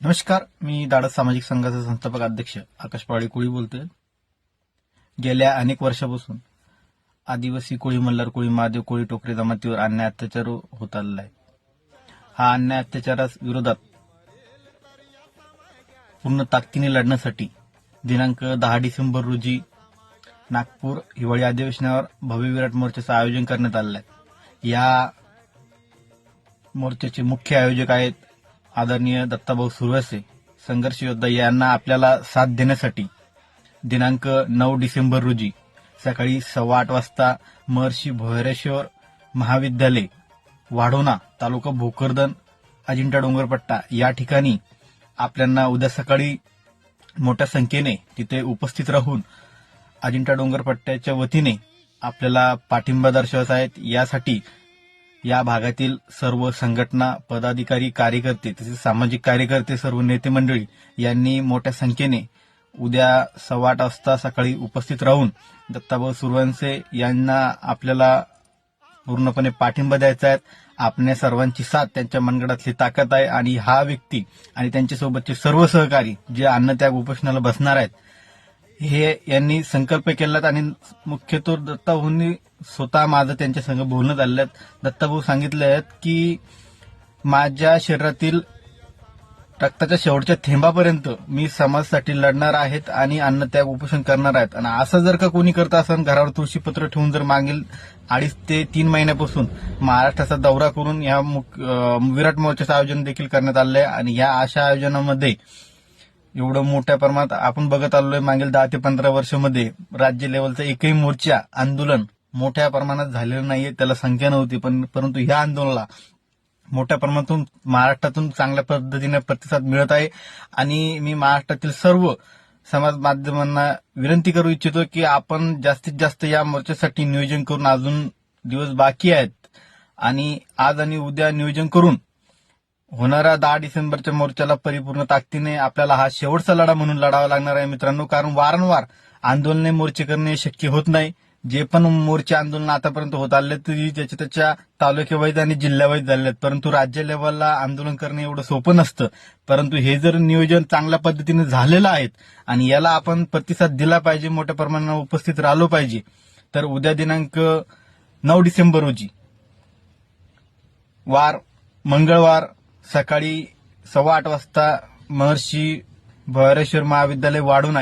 नमस्कार मी दाडस सामाजिक संघाचा संस्थापक अध्यक्ष आकाश पाळी कोळी बोलतोय. गेल्या अनेक वर्षापासून आदिवासी कोळी मल्हार कोळी महादेव कोळी टोकरी जमातीवर अन्याय अत्याचार होत आलेला आहे. हा अन्याय अत्याचारास विरोधात पूर्ण ताकदीने लढण्यासाठी दिनांक दहा डिसेंबर रोजी नागपूर हिवाळी अधिवेशनावर भव्य विराट मोर्चाचं आयोजन करण्यात आलेलं आहे. या मोर्चाचे मुख्य आयोजक आहेत आदरणीय दत्ताभाऊ सुरवसे संघर्ष योद्धा यांना आपल्याला साथ देण्यासाठी दिनांक नऊ डिसेंबर रोजी सकाळी सव्वा आठ वाजता महर्षी भैरेश्वर महाविद्यालय वाढोणा तालुका भोकरदन अजिंठा डोंगरपट्टा या ठिकाणी आपल्यांना उद्या सकाळी मोठ्या संख्येने तिथे उपस्थित राहून अजिंठा डोंगरपट्ट्याच्या वतीने आपल्याला पाठिंबा दर्शवत आहेत यासाठी या भागातील सर्व संघटना पदाधिकारी कार्यकर्ते तसेच सामाजिक कार्यकर्ते सर्व नेते मंडळी यांनी मोठ्या संख्येने उद्या सव्वा आठ वाजता सकाळी उपस्थित राहून दत्ताभाऊ सुरवंसे यांना आपल्याला पूर्णपणे पाठिंबा द्यायचा आहे. आपल्या सर्वांची साथ त्यांच्या मनगडातली ताकद आहे आणि हा व्यक्ती आणि त्यांच्यासोबतचे सर्व सहकारी जे अन्नत्याग उपोषणाला बसणार आहेत हे यांनी संकल्प केलात आणि मुख्यतः दत्ताभाऊंनी स्वतः माझं त्यांच्या संग बोलणं झालेलं दत्ताभाऊ सांगितले आहेत की माझ्या शरीरातील रक्ताच्या शेवटच्या थेंबापर्यंत मी समाजासाठी लढणार आहेत आणि अन्नत्याग उपोषण करणार आहेत. आणि असं जर का कोणी करत असेल घरावर तुळशीपत्र ठेवून जर मागील अडीच ते तीन महिन्यापासून महाराष्ट्राचा दौरा करून या विराट मोर्चाचं आयोजन देखील करण्यात आलं आहे आणि या अशा आयोजनामध्ये एवढं मोठ्या प्रमाणात आपण बघत आलोय मागील दहा ते पंधरा वर्षामध्ये राज्य लेवलचा एकही मोर्चा आंदोलन मोठ्या प्रमाणात झालेलं नाहीये त्याला संख्या नव्हती पण परंतु ह्या आंदोलनाला मोठ्या प्रमाणातून महाराष्ट्रातून चांगल्या पद्धतीने प्रतिसाद मिळत आहे. आणि मी महाराष्ट्रातील सर्व समाज माध्यमांना विनंती करू इच्छितो की आपण जास्तीत जास्त या मोर्चासाठी नियोजन करून अजून दिवस बाकी आहेत. आणि आज आणि उद्या नियोजन करून होणाऱ्या दहा डिसेंबरच्या मोर्चाला परिपूर्ण ताकदीने आपल्याला हा शेवटचा लढा म्हणून लढावा लागणार आहे मित्रांनो. कारण वारंवार आंदोलने मोर्चे करणे शक्य होत नाही. जे पण मोर्चे आंदोलन आतापर्यंत होत आले तरी त्याच्या त्याच्या तालुक्यावाईज आणि जिल्ह्यावाईज झाले आहेत. परंतु राज्य लेवलला आंदोलन करणे एवढं सोपं नसतं. परंतु हे जर नियोजन चांगल्या पद्धतीने झालेलं आहे आणि याला आपण प्रतिसाद दिला पाहिजे मोठ्या प्रमाणावर उपस्थित राहिलो पाहिजे तर उद्या दिनांक नऊ डिसेंबर रोजी वार मंगळवार सकाळी सव्वा आठ वाजता महर्षी भैरेश्वर महाविद्यालय वाढून आहे